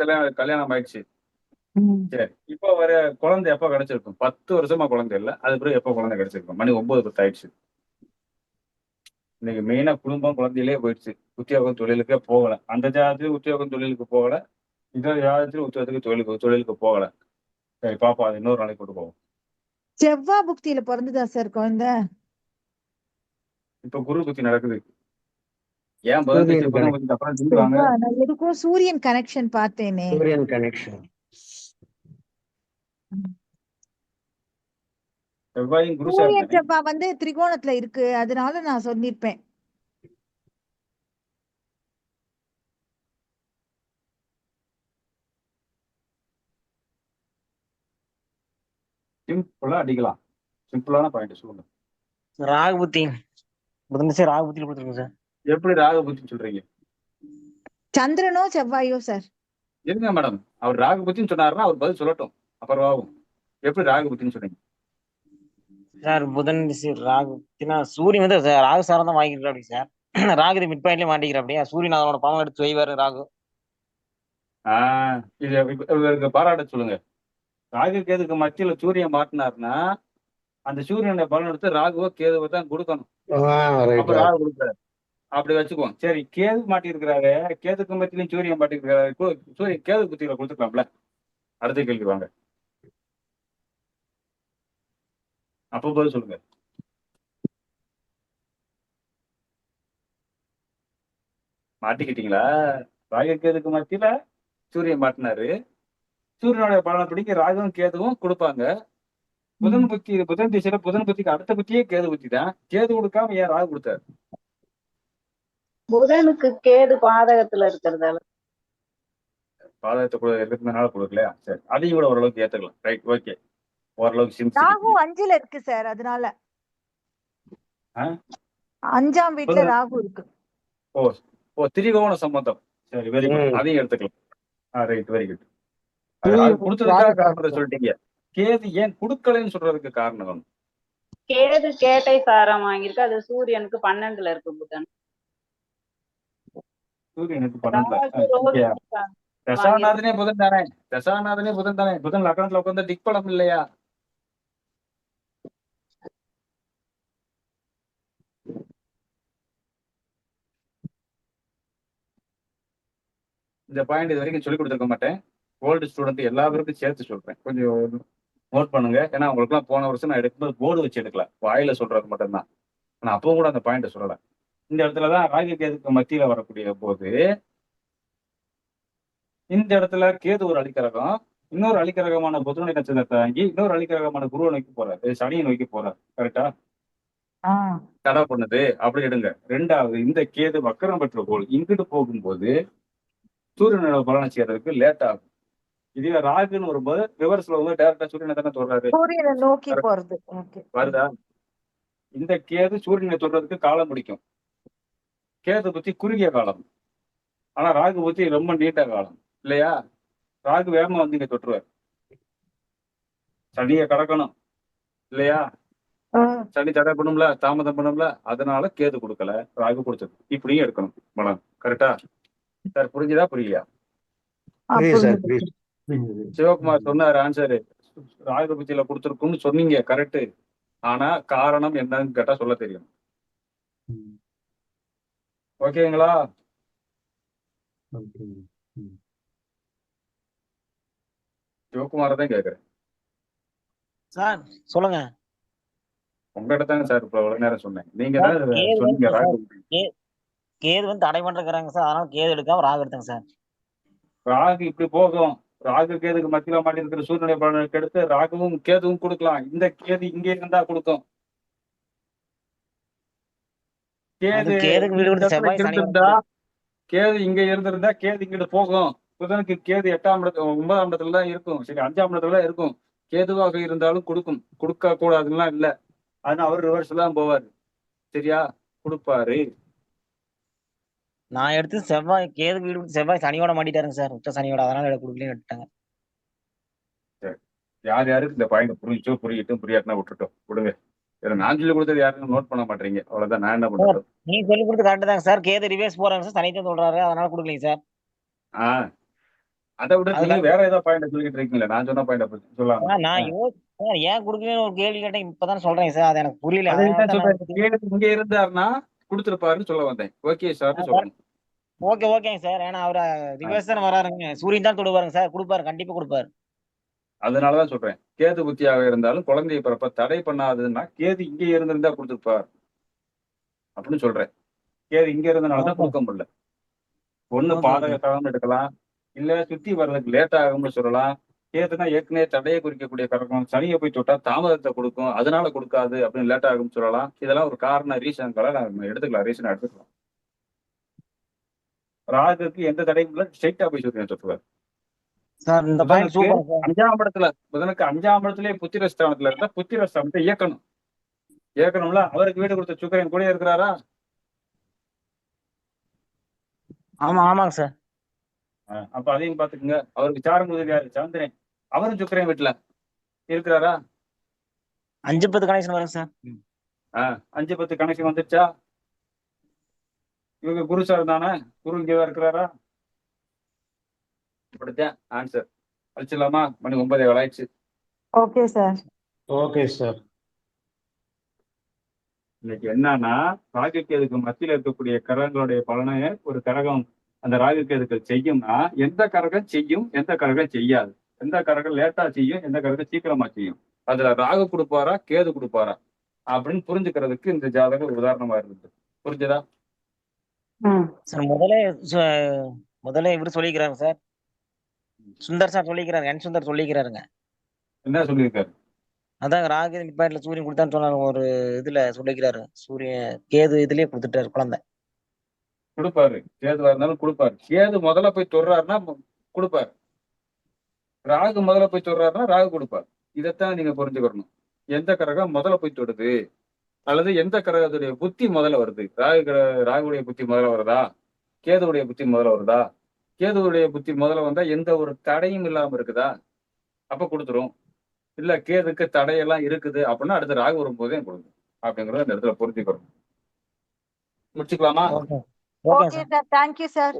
கல்யாணம் கல்யாணம் ஆயிடுச்சு. சரி இப்போ வர குழந்தை எப்ப கிடைச்சிருக்கும்? பத்து வருஷமா குழந்தை இல்ல அது பிறகு எப்ப குழந்தை கிடைச்சிருக்கும்? மணி ஒன்பது பத்து ஆயிடுச்சு. இன்னைக்கு மெயினா குடும்பம் குழந்தையிலே போயிடுச்சு. உத்தியோகம் தொழிலுக்கே போகல. அந்த ஜாதத்துல உத்தியோகம் தொழிலுக்கு போகல. இந்த ஜாதத்துல உத்தியோகத்துக்கு தொழிலுக்கு தொழிலுக்கு போகல. சரி பாப்பா அது இன்னொரு நாளைக்கு கொண்டு போவோம். செவ்வாய் புக்தியில பிறந்துதா சார் குழந்தை? இப்ப குரு புத்தி நடக்குது. எதுக்கும் சூரியன் கனெக்ஷன் பார்த்தேனே. சூரியன் கனெக்ஷன் சூரியன். செவ்வாய் வந்து திரிகோணத்துல இருக்கு அதனால நான் சொல்லிருப்பேன். சிம்பிளா அடிக்கலாம். சிம்பிளான பாயிண்ட் சொல்லுங்க. ராகு புத்தி புதன் திசை ராகு புத்தியில் கொடுத்துருங்க சார் எப்படி ராகு புத்தின்னு சொல்றீங்க? சந்திரனோ செவ்வாயோ சார். இருங்க மேடம். அவர் ராகு புத்தின்னு சொன்னாருன்னா அவர் பதில் சொல்லட்டும். அப்புறம் ஆகும் எப்படி ராகு புத்தின்னு சொன்னீங்க? சார் புதன் திசை ராகு. புத்தினா சூரியன் வந்து சார் ராகு சாரம் தான் வாங்கிக்கிறார் அப்படி சார். ராகு மிட் பாயிண்ட்லயே மாட்டிக்கிற அப்படியே சூரியன் அதனோட பாவம் எடுத்து செய்வாரு ராகு. ஆஹ் இது பாராட்ட சொல்லுங்க. ராகு கேதுக்கு மத்தியில சூரியன் மாட்டினாருன்னா அந்த சூரியனை பலன் எடுத்து ராகுவோ கேதுவோ தான் கொடுக்கணும். அப்ப ராகு கொடுக்குறாரு. அப்படி வச்சுக்குவோம். சரி கேது மாட்டியிருக்கிறாரு. கேதுக்கு மத்தியிலும் சூரியன் மாட்டிருக்கிறாரு கு- சூரியன் கேது புத்தியில கொடுத்துக்கலாம்ல அடுத்த கேள்வி வாங்க. அப்போ பதில் சொல்லுங்க. மாட்டிக்கிட்டீங்களா? ராகு கேதுக்கு மத்தியில சூரியன் மாட்டினாரு. சூரியனுடைய பிடிக்க ராகுவும் கேதுவும் கொடுப்பாங்க. புதன் புத்தி புதன் திசையில புதன் புத்திக்கு அடுத்த புத்தியே கேது புத்தி தான் கேது கொடுக்காம ஏன் ராகு கொடுத்தாரு? புதனுக்கு கேது பாதகத்துல இருக்கிறதால. பாதகத்தை கூட இருக்கிறதுனால கொடுக்கலையா? சரி அதையும் கூட ஓரளவுக்கு ஏத்துக்கலாம். ரைட் ஓகே ஓரளவுக்கு சிம் ராகு அஞ்சுல இருக்கு சார் அதனால? அஞ்சாம் வீட்டுல. ராகு இருக்கு. ஓ ஓ திரிகோண சம்பந்தம். சரி வெரி குட். அதையும் எடுத்துக்கலாம். ஆ ரைட் வெரி குட் கொடுத்ததுக்காக காரணத்தை சொல்லிட்டீங்க. கேது ஏன் கொடுக்கலைன்னு சொல்றதுக்கு காரணம்? கேது கேட்டை சாரம் வாங்கியிருக்கு. அது சூரியனுக்கு பன்னெண்டுல இருக்கு புதன். சூரியனுக்கு பன்னெண்டுல. தசாநாதனே புதன் தானே. தசாநாதனே புதன் தானே. புதன் லக்னத்துல உட்கார்ந்தா திக்பலம் இல்லையா? இந்த பாயிண்ட் இது வரைக்கும் சொல்லி கொடுத்துருக்க மாட்டேன். ஓல்டு ஸ்டூடெண்ட் எல்லா பேருக்கும் சேர்த்து சொல்றேன். கொஞ்சம் நோட் பண்ணுங்க. ஏன்னா உங்களுக்குலாம் போன வருஷம் நான் எடுக்கும்போது போர்டு வச்சு எடுக்கல. வாயில சொல்றது மட்டும்தான். ஆனா அப்பவும் கூட அந்த பாயிண்ட் சொல்லல. இந்த இடத்துல தான் ராகு கேதுக்கு மத்தியில வரக்கூடிய போது இந்த இடத்துல கேது ஒரு அலிக்கரகம் இன்னொரு அலிக்கரகமான புதனுடைய நட்சத்திரத்தை வாங்கி இன்னொரு அலிக்கரகமான குருவை நோக்கி போறாரு சனியை நோக்கி போறாரு. கரெக்டா தடை பண்ணுது. அப்படி எடுங்க. ரெண்டாவது இந்த கேது வக்கரம் பெற்ற போல் இங்கிட்டு போகும்போது சூரியனோட பலனை செய்யறதுக்கு லேட் ஆகும். இதுல ராகுன்னு வரும்போது ரிவர்ஸ்ல வந்து டேரக்டா சூரியனை தானே சொல்றாரு சூரியனை நோக்கி போறது. ஓகே. வருதா? இந்த கேது சூரியனை தொடுறதுக்கு காலம் பிடிக்கும். கேது பத்தி குறுகிய காலம். ஆனா ராகு பத்தி ரொம்ப நீண்ட காலம். இல்லையா? ராகு வேகமா வந்து இங்க தொட்டுருவார். சனியை கடக்கணும். இல்லையா? சனி தடை பண்ணும்ல தாமதம் பண்ணும்ல அதனால கேது கொடுக்கல ராகு கொடுத்தது. இப்படியும் எடுக்கணும். பலம் கரெக்டா? சார் புரிஞ்சுதா புரியலையா? சிவகுமார் சொன்னார் ஆன்சரு. ராகு பத்தியில கொடுத்துருக்கும்னு சொன்னீங்க கரெக்ட் ஆனா காரணம் என்னன்னு கேட்டா சொல்ல தெரியும். ஓகேங்களா? சிவகுமார தான் கேக்குறேன். சார். சொல்லுங்க. உங்ககிட்ட தாங்க சார் இப்ப இவ்வளவு நேரம் சொன்னேன். நீங்க தான் சொன்னீங்க வந்து ராகு. கேது வந்து தடை பண்றாங்க சார். அதனால கேது எடுக்காம ராகு எடுத்தாங்க சார். ராகு இப்படி போகும். ராகு கேதுக்கு மத்தியில மாட்டி இருக்கிற சூரியனுடைய பலனுக்கு எடுத்து ராகுவும் கேதுவும் கொடுக்கலாம். இந்த கேது இங்க இருந்தா கொடுக்கும் அது கேது கேதுக்கு வீடு கொடுத்து செவ்வாய் சனி கேது இங்க இருந்திருந்தா கேது இங்கிட்டு போகும். புதனுக்கு கேது எட்டாம் இடத்துல ஒன்பதாம் இடத்துல தான் இருக்கும். சரி அஞ்சாம் இடத்துல தான் இருக்கும். கேதுவாக இருந்தாலும் கொடுக்கும். கொடுக்க கூடாதுலாம் இல்ல. ஆனா அவர் ரிவர்ஸ் தான் போவாரு. சரியா? கொடுப்பாரு. நான் எடுத்து செவ்வாய் கேதுக்கு வீடு கொடுத்து செவ்வாய் சனியோட மாட்டிட்டாருங்க சார். உச்ச சனியோட. அதனால எனக்கு கொடுக்கலன்னு விட்டாங்க யார் யாருக்கு இந்த பாயிண்ட் புரிஞ்சோ புரியட்டும் புரியாட்டினா விட்டுட்டோம். விடுங்க. இதுல நான் சொல்லி கொடுத்தது யாருக்கும் நோட் பண்ண மாட்டீங்க. அவ்வளவுதான். நான் என்ன பண்றது? நீங்க சொல்லி கொடுத்து கரெக்ட் தாங்க சார். கேது ரிவேஸ் போறாங்க சார். சனி தான் சொல்றாரு. அதனால கொடுக்கலீங்க சார். ஆஹ் அதை விட நீங்க வேற ஏதாவது பாயிண்ட் சொல்லிட்டு இருக்கீங்களா. நான் சொன்ன பாயிண்ட் சொல்லலாம்? சார், நான் சார் ஏன் கொடுக்கலன்னு ஒரு கேள்வி கேட்டேன். இப்பதான் சொல்றேன் சார். அது எனக்கு புரியல. சொல்றேன். இங்க இருந்தாருன்னா கொடுத்துருப்பாருன்னு சொல்ல வந்தேன். ஓகே சார்னு சொல்லணும் ஓகே ஓகேங்க சார். ஏன்னா அவரை ரிவர்ஸ் தானே வராருங்க. சூரியன் தான் தொடுவாருங்க சார். கொடுப்பாரு. கண்டிப்பா கொடுப்பாரு. அதனாலதான் சொல்றேன். கேது புத்தியாக இருந்தாலும் குழந்தைய பிறப்ப தடை பண்ணாதுன்னா கேது இங்கே இருந்திருந்தா கொடுத்துருப்பார். அப்படின்னு சொல்றேன். கேது இங்க இருந்தனாலதான் கொடுக்க முடியல. ஒண்ணு Okay, பாதக காலம் எடுக்கலாம். இல்ல சுத்தி வர்றதுக்கு லேட் ஆகும்னு சொல்லலாம். கேதுனா ஏற்கனவே தடையை குறிக்கக்கூடிய கரகம் சனியை போய் தொட்டா தாமதத்தை கொடுக்கும். அதனால கொடுக்காது அப்படின்னு லேட் ஆகும்னு சொல்லலாம். இதெல்லாம் ஒரு காரண ரீசன்களை நம்ம எடுத்துக்கலாம். ரீசன் எடுத்துக்கலாம். ராகுக்கு எந்த தடையும் இல்லை. ஸ்ட்ரைட்டா போய் சொல்றேன் சொல்லுவார் சார் இந்த அஞ்சாம் இடத்துல புதனுக்கு அஞ்சாம் இடத்துலயே புத்திரஸ்தானத்துல இருந்தா புத்திரஸ்தானத்தை இயக்கணும். இயக்கணும்ல? அவருக்கு வீடு கொடுத்த சுக்கரன் கூட இருக்கிறாரா? ஆமா ஆமாங்க சார். அப்ப அதையும் பாத்துக்கோங்க அவருக்கு சாரம் முதல் யாரு? சந்திரன். அவரும் சுக்கரன் வீட்டுல இருக்கிறாரா? அஞ்சு பத்து கனெக்ஷன் வரும் சார். அஞ்சு பத்து கணக்கு வந்துருச்சா? இவங்க குரு சார் தானே? குரு இங்கதான் இருக்கிறாரா? இப்படித்தான் ஆன்சர் அழிச்சிடலாமா மணி ஒன்பதே ஆயிடுச்சு. Okay sir Okay, sir. இன்னைக்கு என்னன்னா ராகுகேதுக்கு மத்தியில இருக்கக்கூடிய கரங்களுடைய பலனை ஒரு கரகம் அந்த ராகுகேதுக்கள் செய்யும்னா எந்த கரகம் செய்யும் எந்த கரகம் செய்யாது. எந்த கரகம் லேட்டா செய்யும் எந்த கரகம் சீக்கிரமா செய்யும். அதுல ராகு கொடுப்பாரா கேது கொடுப்பாரா? அப்படின்னு புரிஞ்சுக்கிறதுக்கு இந்த ஜாதகம் ஒரு உதாரணமா இருந்தது. புரிஞ்சுதா? ம். சார் முதல்ல சு- முதல்ல இவர் சொல்லிக்கிறாங்க சார். சுந்தர் சார் சொல்லிக்கிறாரு என் சுந்தர் சொல்லிக்கிறாருங்க. என்ன சொல்லியிருக்காரு? அதான் ராகு மிட்பாயிண்ட்ல சூரியன் கொடுத்தான்னு சொன்னாரு ஒரு இதுல சொல்லிக்கிறாரு. சூரியன் கேது இதுலயே கொடுத்துட்டாரு குழந்தை. கொடுப்பாரு. கேதுவா இருந்தாலும் கொடுப்பாரு. கேது முதல்ல போய் தொடுறாருன்னா மு- கொடுப்பாரு. ராகு முதல்ல போய் தொடுறாருன்னா ராகு கொடுப்பார். இதைத்தான் நீங்க புரிஞ்சுக்கணும். எந்த கரகம் முதல்ல போய் தொடுது? அல்லது எந்த கரகத்துடைய புத்தி முதல்ல வருது? ராகு கிர- ராகுடைய புத்தி முதல்ல வருதா? கேதுவுடைய புத்தி முதல்ல வருதா? கேதுவுடைய புத்தி முதல்ல வந்தா எந்த ஒரு தடையும் இல்லாம இருக்குதா? அப்ப கொடுத்துரும். இல்ல கேதுக்கு தடையெல்லாம் இருக்குது அப்படின்னா அடுத்து ராகு வரும்போதே கொடுக்கும் அப்படிங்கறத இந்த இடத்துல புரிஞ்சுக்கிறோம். முடிச்சுக்கலாமா? ஓகே ஓகேங்க okay sir. Sir thank you sir